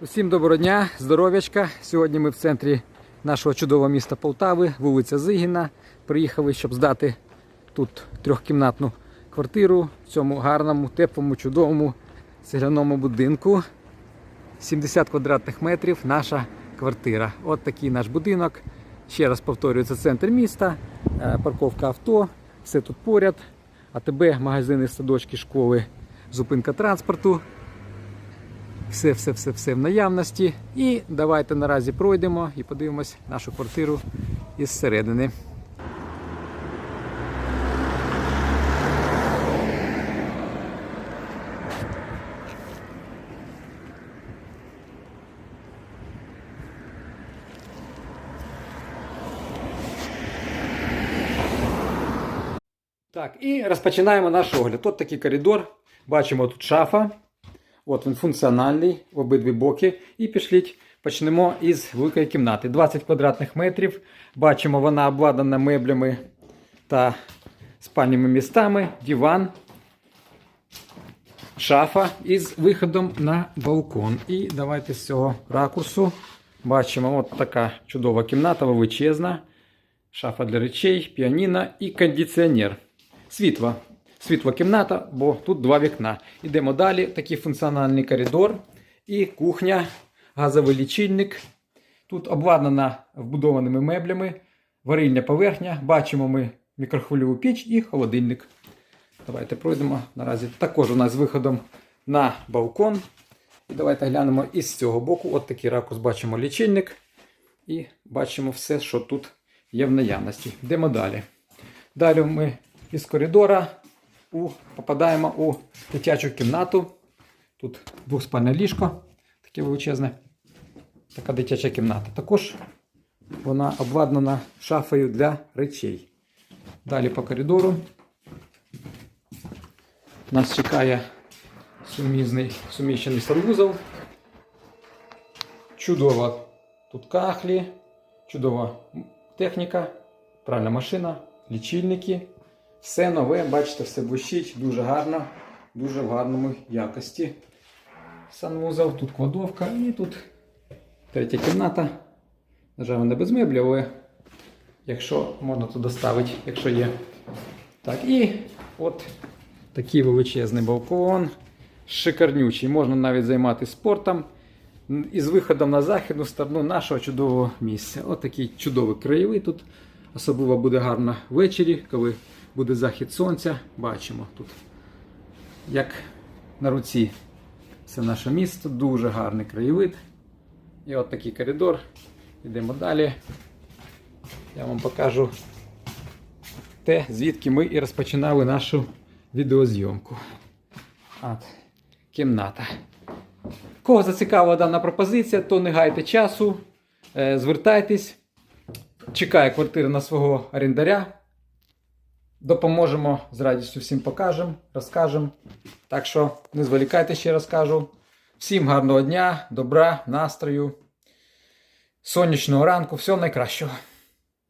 Усім доброго дня, здоров'ячка. Сьогодні ми в центрі нашого чудового міста Полтави, вулиця Зигіна. Приїхали, щоб здати тут трьохкімнатну квартиру в цьому гарному, теплому, чудовому цегляному будинку. 70 квадратних метрів наша квартира. От такий наш будинок. Ще раз повторюю, це центр міста, е, парковка авто, все тут поряд. АТБ, магазини, садочки, школи, зупинка транспорту. Все, все, все, все в наявності. І давайте наразі пройдемо і подивимось нашу квартиру із середини. Так, і розпочинаємо наш огляд. Тут такий коридор. Бачимо тут шафа. От він функціональний в обидві боки. І пішліть. Почнемо із великої кімнати. 20 квадратних метрів. Бачимо, вона обладнана меблями та спальними містами, диван, шафа із виходом на балкон. І давайте з цього ракурсу бачимо от така чудова кімната, величезна. Шафа для речей, піаніно і кондиціонер. Світло. Світла кімната, бо тут два вікна. Йдемо далі. Такий функціональний коридор і кухня, газовий лічильник. Тут обладнана вбудованими меблями, варильня поверхня. Бачимо ми мікрохвильову піч і холодильник. Давайте пройдемо наразі. Також у нас з виходом на балкон. І давайте глянемо із цього боку. От такий ракурс бачимо лічильник. І бачимо все, що тут є в наявності. Йдемо далі. Далі ми із коридора у, попадаємо у дитячу кімнату. Тут двохспальне ліжко, таке величезне. Така дитяча кімната. Також вона обладнана шафою для речей. Далі по коридору нас чекає сумісний, суміщений санвузол. Чудова тут кахлі, чудова техніка, пральна машина, лічильники. Все нове, бачите, все блищить, дуже гарно, дуже в гарному якості. Санвузол, тут кладовка і тут третя кімната. На жаль, вона без меблів, але якщо можна туди ставити, якщо є. Так, і от такий величезний балкон. Шикарнючий. Можна навіть займатися спортом. Із виходом на західну сторону нашого чудового місця. От такий чудовий краєвий тут. Особливо буде гарно ввечері, коли буде захід сонця. Бачимо тут, як на руці це наше місто, дуже гарний краєвид. І от такий коридор. Йдемо далі. Я вам покажу те, звідки ми і розпочинали нашу відеозйомку. От, кімната. Кого зацікавила дана пропозиція, то не гайте часу, е, звертайтесь. Чекає квартира на свого орендаря. Допоможемо з радістю всім покажемо, розкажемо. Так що не зволікайте, ще раз кажу. Всім гарного дня, добра, настрою, сонячного ранку, всього найкращого.